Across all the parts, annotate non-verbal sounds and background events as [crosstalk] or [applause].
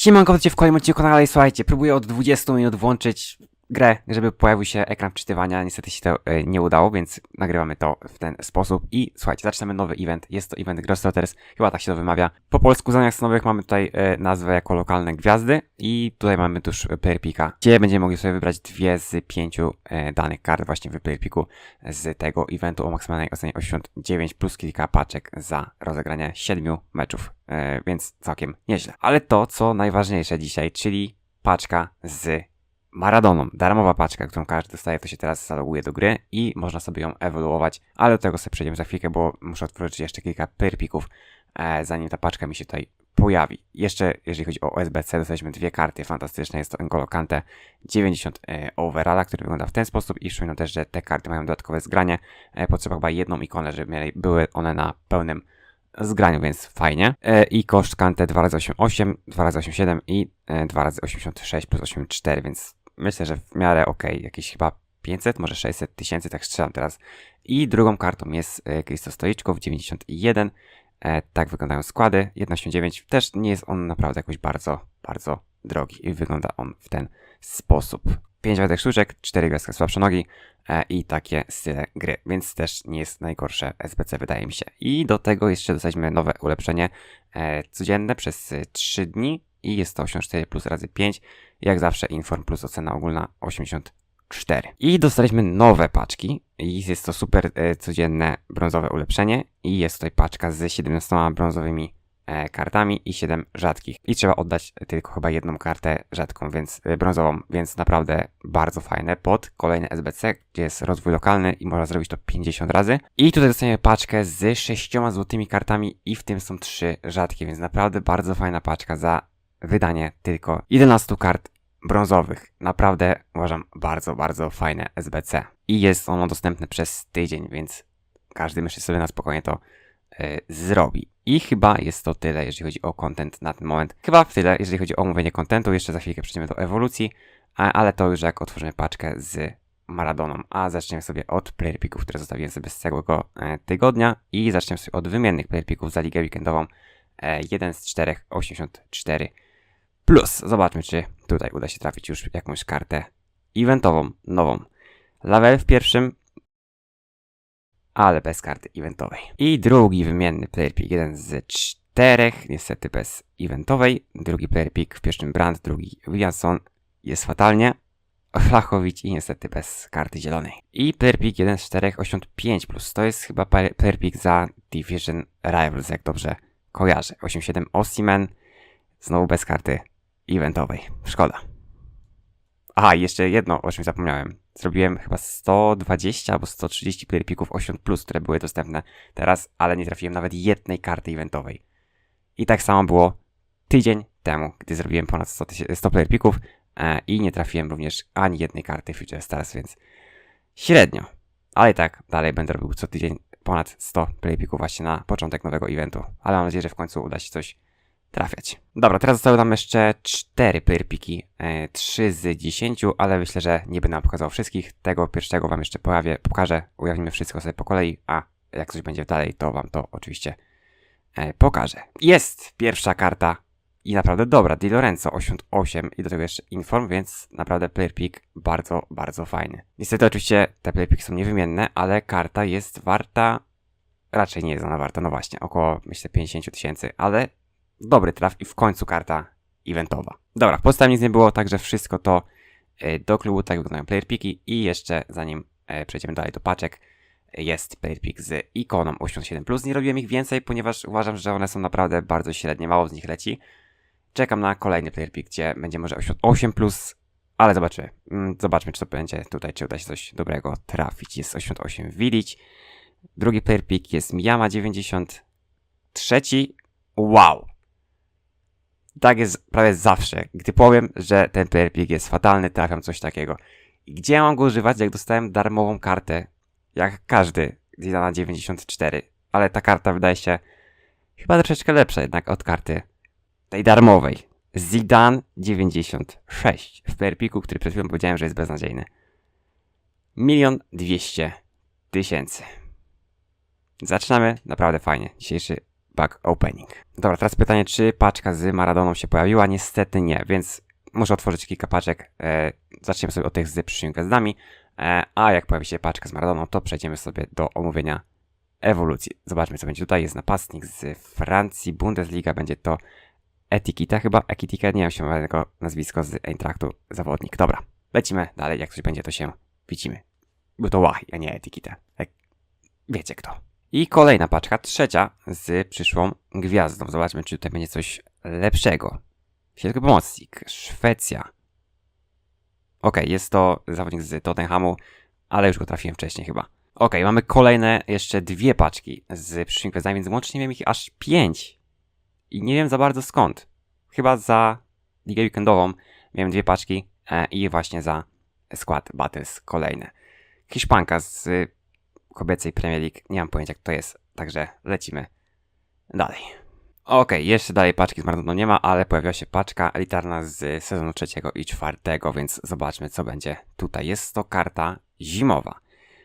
Siemanko, w kolejnym odcinku kanale i słuchajcie, próbuję od 20 minut włączyć grę, żeby pojawił się ekran wczytywania, niestety się to e, nie udało, więc nagrywamy to w ten sposób. I słuchajcie, zaczynamy nowy event, jest to event Grosstotters, chyba tak się to wymawia. Po polsku zamiast nowych mamy tutaj e, nazwę jako lokalne gwiazdy. I tutaj mamy tuż player picka, gdzie będziemy mogli sobie wybrać dwie z pięciu e, danych kart właśnie w player z tego eventu o maksymalnej ocenie 89 plus kilka paczek za rozegranie 7 meczów, więc całkiem nieźle. Ale to, co najważniejsze dzisiaj, czyli paczka z Maradoną. Darmowa paczka, którą każdy dostaje, to się teraz zaloguje do gry i można sobie ją ewoluować, ale do tego sobie przejdziemy za chwilkę, bo muszę otworzyć jeszcze kilka pyrpików, e, zanim ta paczka mi się tutaj pojawi. Jeszcze, jeżeli chodzi o OSBC, dostaliśmy dwie karty fantastyczne. Jest to N'Golo Kante 90 e, overalla, który wygląda w ten sposób i przypominam też, że te karty mają dodatkowe zgranie. E, potrzeba chyba jedną ikonę, żeby były one na pełnym zgraniu, więc fajnie. E, I koszt Kante 2x88, 2x87 i e, 2x86 plus 84, więc myślę, że w miarę ok, jakieś chyba 500, może 600 tysięcy, tak strzelam teraz. I drugą kartą jest e, Krysto Stoiczkow 91. E, tak wyglądają składy. 1,89. Też nie jest on naprawdę jakoś bardzo, bardzo drogi i wygląda on w ten sposób. 5 wadek sztuczek, 4 gwiazdka słabsze nogi e, i takie style gry, więc też nie jest najgorsze SBC wydaje mi się. I do tego jeszcze dostaliśmy nowe ulepszenie e, codzienne przez e, 3 dni i jest to 84 plus razy 5. Jak zawsze Inform plus ocena ogólna 84. I dostaliśmy nowe paczki i jest to super e, codzienne brązowe ulepszenie i jest tutaj paczka z 17 brązowymi e, kartami i 7 rzadkich. I trzeba oddać tylko chyba jedną kartę rzadką, więc e, brązową, więc naprawdę bardzo fajne pod kolejne SBC, gdzie jest rozwój lokalny i można zrobić to 50 razy. I tutaj dostaniemy paczkę z 6 złotymi kartami i w tym są 3 rzadkie, więc naprawdę bardzo fajna paczka za wydanie tylko 11 kart brązowych. Naprawdę uważam bardzo, bardzo fajne SBC. I jest ono dostępne przez tydzień, więc każdy myśli sobie na spokojnie to e, zrobi. I chyba jest to tyle, jeżeli chodzi o content na ten moment. Chyba tyle, jeżeli chodzi o omówienie contentu. Jeszcze za chwilkę przejdziemy do ewolucji, a, ale to już jak otworzymy paczkę z Maradoną. A zaczniemy sobie od player picków, które zostawiłem sobie z całego e, tygodnia i zaczniemy sobie od wymiennych player picków za ligę weekendową. E, jeden z czterech, 84 plus. Zobaczmy, czy tutaj uda się trafić już jakąś kartę eventową, nową. Lavel w pierwszym, ale bez karty eventowej. I drugi wymienny player pick, jeden z czterech, niestety bez eventowej. Drugi player pick w pierwszym Brand, drugi Williamson. Jest fatalnie. Flachowicz i niestety bez karty zielonej. I player pick 1 z 4, 85 plus. To jest chyba player pick za Division Rivals, jak dobrze kojarzę. 87 Ossiman, znowu bez karty eventowej. Szkoda. Aha, jeszcze jedno, o czym zapomniałem. Zrobiłem chyba 120 albo 130 player picków 8+, plus, które były dostępne teraz, ale nie trafiłem nawet jednej karty eventowej. I tak samo było tydzień temu, gdy zrobiłem ponad 100, tysię- 100 player e, i nie trafiłem również ani jednej karty Future Stars, więc średnio. Ale i tak dalej będę robił co tydzień ponad 100 player picków właśnie na początek nowego eventu. Ale mam nadzieję, że w końcu uda się coś trafiać. Dobra, teraz zostały nam jeszcze 4 pyrpiki, e, 3 z 10, ale myślę, że nie będę pokazał wszystkich. Tego pierwszego wam jeszcze pojawię, pokażę, ujawnimy wszystko sobie po kolei, a jak coś będzie dalej, to wam to oczywiście e, pokażę. Jest pierwsza karta i naprawdę dobra, Di Lorenzo 88 i do tego jeszcze Inform, więc naprawdę player pick bardzo, bardzo fajny. Niestety oczywiście te player picki są niewymienne, ale karta jest warta, raczej nie jest ona warta, no właśnie, około myślę 50 tysięcy, ale dobry traf i w końcu karta eventowa. Dobra, w podstawie nic nie było, także wszystko to e, do klubu, tak wyglądają player picki i jeszcze zanim e, przejdziemy dalej do paczek, jest player pick z ikoną 87+. Nie robiłem ich więcej, ponieważ uważam, że one są naprawdę bardzo średnie, mało z nich leci. Czekam na kolejny player pick, gdzie będzie może 88+, ale zobaczymy. Mm, Zobaczmy, czy to będzie tutaj, czy uda się coś dobrego trafić. Jest 88 Village. Drugi player pick jest Miyama 90. Trzeci, wow! Tak jest prawie zawsze. Gdy powiem, że ten player pick jest fatalny, trafiam coś takiego. I gdzie ja mam go używać, jak dostałem darmową kartę? Jak każdy, Zidana 94. Ale ta karta wydaje się chyba troszeczkę lepsza jednak od karty tej darmowej. Zidane 96 w player który przed chwilą powiedziałem, że jest beznadziejny. Milion dwieście tysięcy. Zaczynamy naprawdę fajnie. Dzisiejszy Pack Opening. Dobra, teraz pytanie, czy paczka z Maradoną się pojawiła? Niestety nie, więc muszę otworzyć kilka paczek. E, zaczniemy sobie od tych z przyszłymi gwiazdami, e, a jak pojawi się paczka z Maradoną, to przejdziemy sobie do omówienia ewolucji. Zobaczmy, co będzie tutaj. Jest napastnik z Francji, Bundesliga, będzie to Etikita chyba, Ekitika, nie wiem się tego nazwisko z Eintrachtu, zawodnik. Dobra, lecimy dalej, jak coś będzie, to się widzimy. Bo to Wahi, a nie Etikita. Jak wiecie kto. I kolejna paczka, trzecia z przyszłą gwiazdą. Zobaczmy, czy tutaj będzie coś lepszego. Środkowy pomocnik, Szwecja. Okej, jest to zawodnik z Tottenhamu, ale już go trafiłem wcześniej chyba. Okej, mamy kolejne jeszcze dwie paczki z przyszłymi gwiazdami, więc łącznie miałem ich aż pięć. I nie wiem za bardzo skąd. Chyba za ligę weekendową miałem dwie paczki e, i właśnie za skład Battles kolejne. Hiszpanka z kobiecej Premier League, nie mam pojęcia jak to jest, także lecimy dalej. Okej, jeszcze dalej paczki z Maradoną nie ma, ale pojawiła się paczka elitarna z sezonu trzeciego i czwartego, więc zobaczmy co będzie tutaj. Jest to karta zimowa.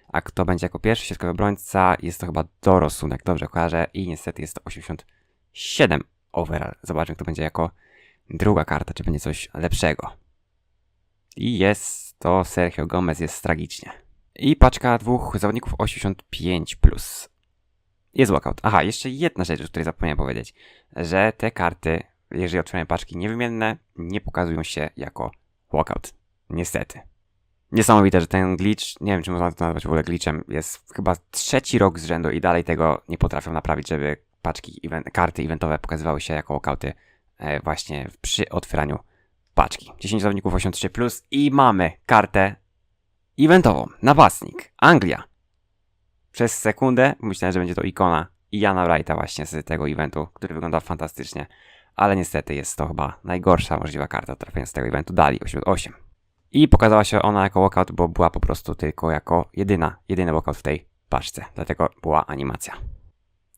A kto będzie jako pierwszy środkowy obrońca, jest to chyba Dorosunek, dobrze kojarzę i niestety jest to 87 overall. Zobaczmy kto będzie jako druga karta, czy będzie coś lepszego. I jest to Sergio Gomez, jest tragicznie. I paczka dwóch zawodników 85+. Plus. Jest walkout. Aha, jeszcze jedna rzecz, o której zapomniałem powiedzieć, że te karty, jeżeli otwieramy paczki niewymienne, nie pokazują się jako walkout. Niestety. Niesamowite, że ten glitch, nie wiem czy można to nazwać w ogóle glitchem, jest chyba trzeci rok z rzędu i dalej tego nie potrafią naprawić, żeby paczki, event, karty eventowe pokazywały się jako walkouty e, właśnie przy otwieraniu paczki. 10 zawodników 83+, plus i mamy kartę eventową. Napastnik. Anglia. Przez sekundę myślałem, że będzie to ikona Iana Wrighta właśnie z tego eventu, który wygląda fantastycznie. Ale niestety jest to chyba najgorsza możliwa karta trafienia z tego eventu. Dali 88. I pokazała się ona jako walkout, bo była po prostu tylko jako jedyna, jedyny walkout w tej paczce. Dlatego była animacja.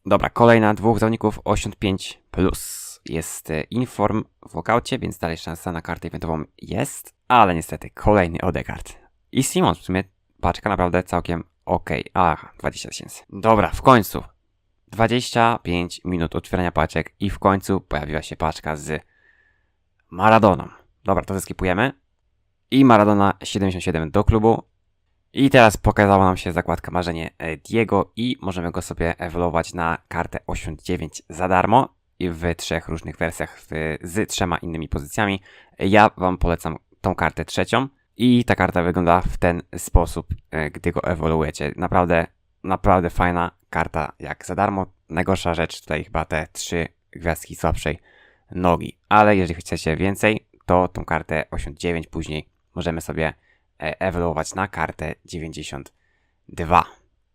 Dobra, kolejna dwóch zawodników 85+. Plus. Jest e, Inform w walkoutie, więc dalej szansa na kartę eventową jest. Ale niestety kolejny Odekart. I Simons w sumie paczka naprawdę całkiem ok. Aha, 20 tysięcy. Dobra, w końcu. 25 minut otwierania paczek i w końcu pojawiła się paczka z Maradoną. Dobra, to zeskipujemy. I Maradona 77 do klubu. I teraz pokazała nam się zakładka marzenie e, Diego i możemy go sobie ewoluować na kartę 89 za darmo i w trzech różnych wersjach w, z trzema innymi pozycjami. Ja Wam polecam tą kartę trzecią. I ta karta wygląda w ten sposób, e, gdy go ewoluujecie. Naprawdę, naprawdę fajna karta, jak za darmo. Najgorsza rzecz tutaj chyba te trzy gwiazdki słabszej nogi. Ale jeżeli chcecie więcej, to tą kartę 89 później możemy sobie e, ewoluować na kartę 92.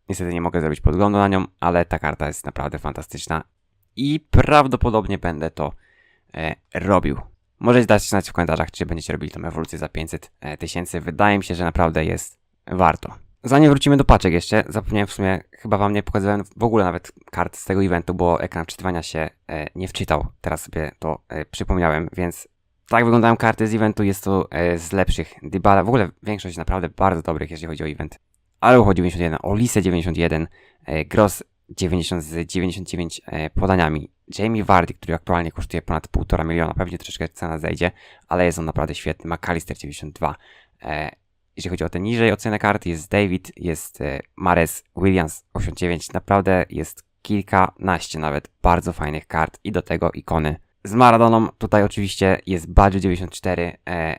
Niestety nie mogę zrobić podglądu na nią, ale ta karta jest naprawdę fantastyczna i prawdopodobnie będę to e, robił. Możecie dać znać w komentarzach, czy będziecie robili tą ewolucję za 500 e, tysięcy. Wydaje mi się, że naprawdę jest warto. Zanim wrócimy do paczek jeszcze, zapomniałem w sumie, chyba wam nie pokazywałem w ogóle nawet kart z tego eventu, bo ekran wczytywania się e, nie wczytał. Teraz sobie to e, przypomniałem, więc tak wyglądają karty z eventu. Jest to z lepszych Dybala. W ogóle większość naprawdę bardzo dobrych, jeżeli chodzi o event. Alucho 91, Olise 91, e, Gross 90 z 99 e, podaniami. Jamie Vardy, który aktualnie kosztuje ponad 1,5 miliona, pewnie troszeczkę cena zejdzie, ale jest on naprawdę świetny. McAllister 92. E, jeżeli chodzi o te niżej ocenę kart, jest David, jest e, Mares Williams 89. Naprawdę jest kilkanaście nawet bardzo fajnych kart i do tego ikony z Maradoną. Tutaj oczywiście jest Badge 94, e,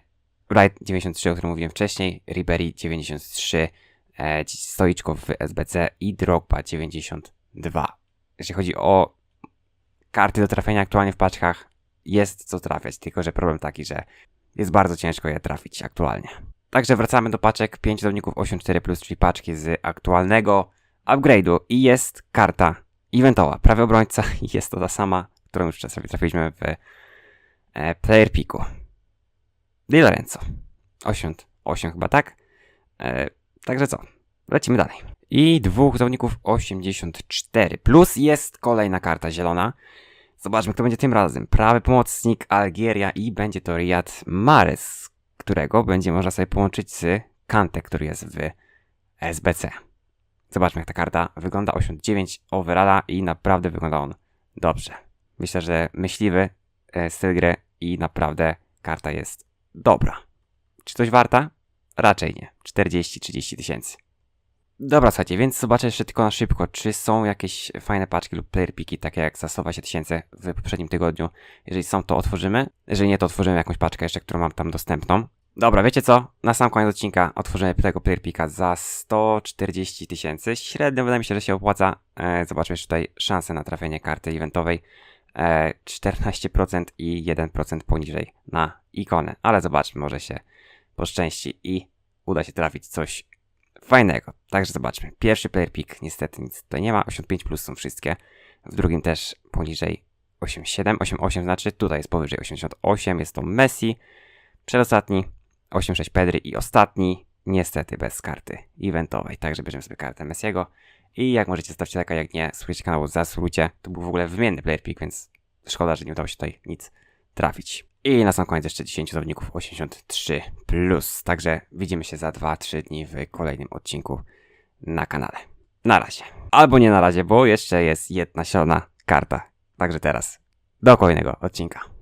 Wright 93, o którym mówiłem wcześniej, Ribery 93, e, Stoiczko w SBC i Drogba 92. Jeśli chodzi o karty do trafienia aktualnie w paczkach, jest co trafiać, tylko że problem taki, że jest bardzo ciężko je trafić aktualnie. Także wracamy do paczek 5 zawodników 8-4+, czyli paczki z aktualnego upgrade'u i jest karta eventowa, prawy obrońca [laughs] jest to ta sama, którą już sobie trafiliśmy w e, player picku. Di Lorenzo. 8, 8 chyba tak. E, także co? Lecimy dalej. I dwóch zawodników 84. Plus jest kolejna karta zielona. Zobaczmy, kto będzie tym razem. Prawy pomocnik Algieria i będzie to Riyad Mahrez, którego będzie można sobie połączyć z Kante, który jest w SBC. Zobaczmy, jak ta karta wygląda. 89 overalla i naprawdę wygląda on Dobrze. Myślę, że myśliwy e, styl gry i naprawdę karta jest dobra. Czy coś warta? Raczej nie. 40-30 tysięcy. Dobra, słuchajcie, więc zobaczę jeszcze tylko na szybko, czy są jakieś fajne paczki lub player piki, takie jak za 120 tysięcy w poprzednim tygodniu. Jeżeli są, to otworzymy. Jeżeli nie, to otworzymy jakąś paczkę jeszcze, którą mam tam dostępną. Dobra, wiecie co? Na sam koniec odcinka otworzymy tego player pika za 140 tysięcy. Średnio wydaje mi się, że się opłaca. E, zobaczmy jeszcze tutaj szansę na trafienie karty eventowej. E, 14% i 1% poniżej na ikonę. Ale zobaczmy, może się poszczęści i uda się trafić coś fajnego. Także zobaczmy. Pierwszy player pick niestety nic tutaj nie ma. 85 plus są wszystkie. W drugim też poniżej 87. 88 znaczy tutaj jest powyżej 88. Jest to Messi. Przedostatni 86 Pedry i ostatni niestety bez karty eventowej. Także bierzemy sobie kartę Messiego. I jak możecie zostawcie taka, jak nie, słuchajcie kanału, zasubskrybujcie. To był w ogóle wymienny player pick, więc szkoda, że nie udało się tutaj nic trafić. I na sam koniec jeszcze 10 zawodników 83+. Plus. Także widzimy się za 2-3 dni w kolejnym odcinku na kanale. Na razie. Albo nie na razie, bo jeszcze jest jedna siona karta. Także teraz do kolejnego odcinka.